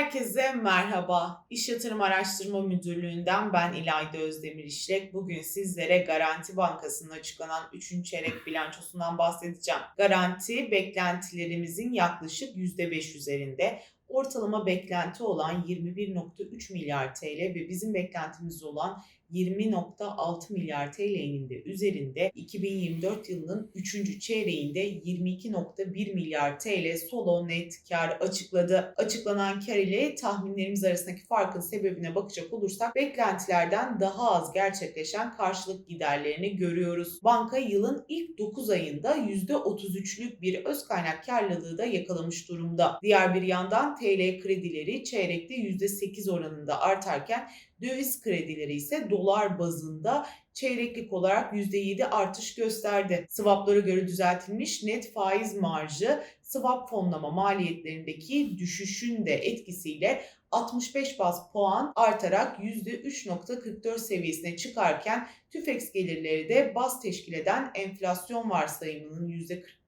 Herkese merhaba. İş Yatırım Araştırma Müdürlüğü'nden ben İlayda Özdemir İşlek. Bugün sizlere Garanti Bankası'nın açıklanan 3. çeyrek bilançosundan bahsedeceğim. Garanti beklentilerimizin yaklaşık %5 üzerinde. Ortalama beklenti olan 21.3 milyar TL ve bizim beklentimiz olan 20.6 milyar TL'nin de üzerinde 2024 yılının 3. çeyreğinde 22.1 milyar TL solo net kar açıkladı. Açıklanan kar ile tahminlerimiz arasındaki farkın sebebine bakacak olursak beklentilerden daha az gerçekleşen karşılık giderlerini görüyoruz. Banka yılın ilk 9 ayında %33'lük bir öz kaynak karlılığı da yakalamış durumda. Diğer bir yandan TL kredileri çeyrekte %8 oranında artarken Döviz kredileri ise dolar bazında çeyreklik olarak %7 artış gösterdi. Swaplara göre düzeltilmiş net faiz marjı swap fonlama maliyetlerindeki düşüşün de etkisiyle 65 bas puan artarak %3.44 seviyesine çıkarken TÜFEX gelirleri de baz teşkil eden enflasyon varsayımının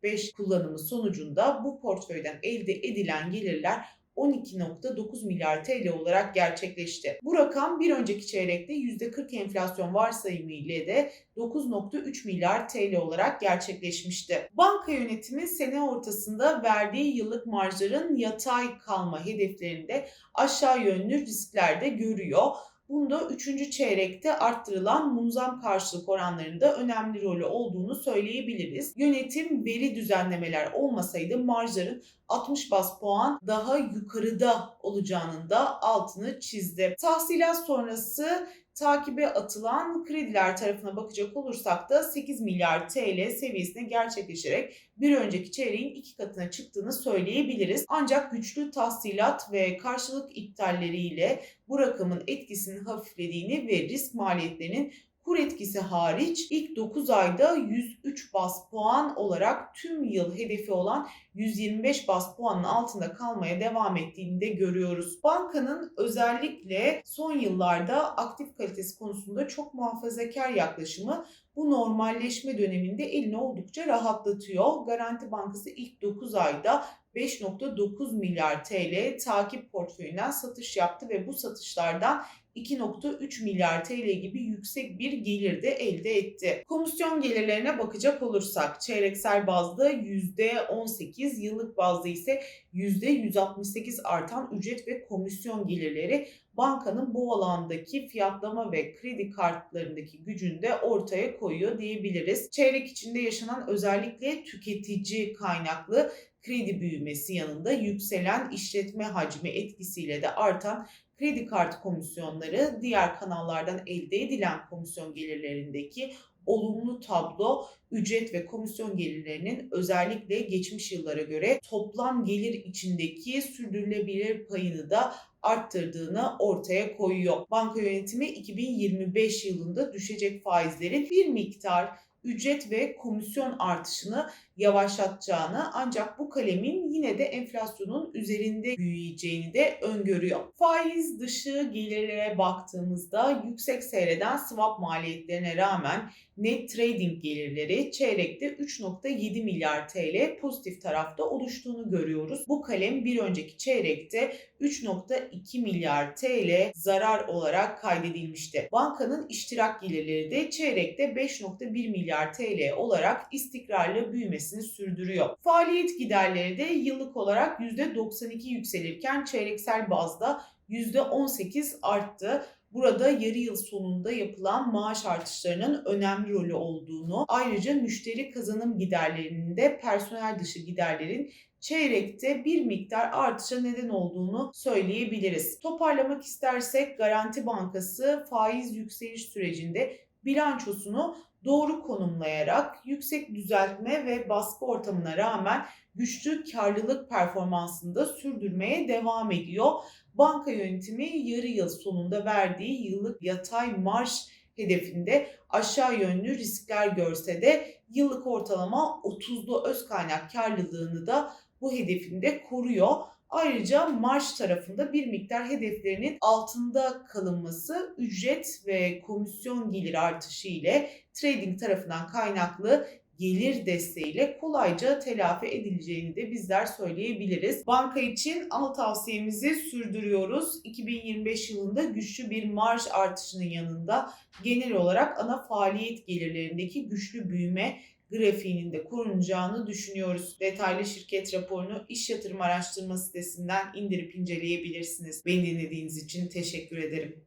%45 kullanımı sonucunda bu portföyden elde edilen gelirler 12.9 milyar TL olarak gerçekleşti. Bu rakam bir önceki çeyrekte %40 enflasyon varsayımı ile de 9.3 milyar TL olarak gerçekleşmişti. Banka yönetimi sene ortasında verdiği yıllık marjların yatay kalma hedeflerinde aşağı yönlü risklerde görüyor. Bunda 3. çeyrekte arttırılan munzam karşılık oranlarında önemli rolü olduğunu söyleyebiliriz. Yönetim veri düzenlemeler olmasaydı marjların 60 bas puan daha yukarıda olacağının da altını çizdi. Tahsilat sonrası takibe atılan krediler tarafına bakacak olursak da 8 milyar TL seviyesine gerçekleşerek bir önceki çeyreğin iki katına çıktığını söyleyebiliriz. Ancak güçlü tahsilat ve karşılık iptalleriyle bu rakamın etkisinin hafiflediğini ve risk maliyetlerinin kur etkisi hariç ilk 9 ayda 103 bas puan olarak tüm yıl hedefi olan 125 bas puanın altında kalmaya devam ettiğini de görüyoruz. Bankanın özellikle son yıllarda aktif kalitesi konusunda çok muhafazakar yaklaşımı bu normalleşme döneminde elini oldukça rahatlatıyor. Garanti Bankası ilk 9 ayda 5.9 milyar TL takip portföyünden satış yaptı ve bu satışlardan 2.3 milyar TL gibi yüksek bir gelir de elde etti. Komisyon gelirlerine bakacak olursak çeyreksel bazda %18, yıllık bazda ise %168 artan ücret ve komisyon gelirleri bankanın bu alandaki fiyatlama ve kredi kartlarındaki gücünü de ortaya koyuyor diyebiliriz. Çeyrek içinde yaşanan özellikle tüketici kaynaklı kredi büyümesi yanında yükselen işletme hacmi etkisiyle de artan kredi kartı komisyonları diğer kanallardan elde edilen komisyon gelirlerindeki olumlu tablo ücret ve komisyon gelirlerinin özellikle geçmiş yıllara göre toplam gelir içindeki sürdürülebilir payını da arttırdığını ortaya koyuyor. Banka yönetimi 2025 yılında düşecek faizlerin bir miktar ücret ve komisyon artışını yavaşlatacağını ancak bu kalemin yine de enflasyonun üzerinde büyüyeceğini de öngörüyor. Faiz dışı gelirlere baktığımızda yüksek seyreden swap maliyetlerine rağmen net trading gelirleri çeyrekte 3.7 milyar TL pozitif tarafta oluştuğunu görüyoruz. Bu kalem bir önceki çeyrekte 3.2 milyar TL zarar olarak kaydedilmişti. Bankanın iştirak gelirleri de çeyrekte 5.1 milyar TL olarak istikrarlı büyümesini sürdürüyor. Faaliyet giderleri de yıllık olarak %92 yükselirken çeyreksel bazda %18 arttı. Burada yarı yıl sonunda yapılan maaş artışlarının önemli rolü olduğunu, ayrıca müşteri kazanım giderlerinin de personel dışı giderlerin çeyrekte bir miktar artışa neden olduğunu söyleyebiliriz. Toparlamak istersek Garanti Bankası faiz yükseliş sürecinde bilançosunu doğru konumlayarak yüksek düzeltme ve baskı ortamına rağmen güçlü karlılık performansını da sürdürmeye devam ediyor. Banka yönetimi yarı yıl sonunda verdiği yıllık yatay marş hedefinde aşağı yönlü riskler görse de yıllık ortalama 30'lu öz kaynak karlılığını da bu hedefinde koruyor. Ayrıca marş tarafında bir miktar hedeflerinin altında kalınması ücret ve komisyon gelir artışı ile trading tarafından kaynaklı gelir desteğiyle kolayca telafi edileceğini de bizler söyleyebiliriz. Banka için ana tavsiyemizi sürdürüyoruz. 2025 yılında güçlü bir marj artışının yanında genel olarak ana faaliyet gelirlerindeki güçlü büyüme grafiğinin de korunacağını düşünüyoruz. Detaylı şirket raporunu iş yatırım araştırma sitesinden indirip inceleyebilirsiniz. Beni dinlediğiniz için teşekkür ederim.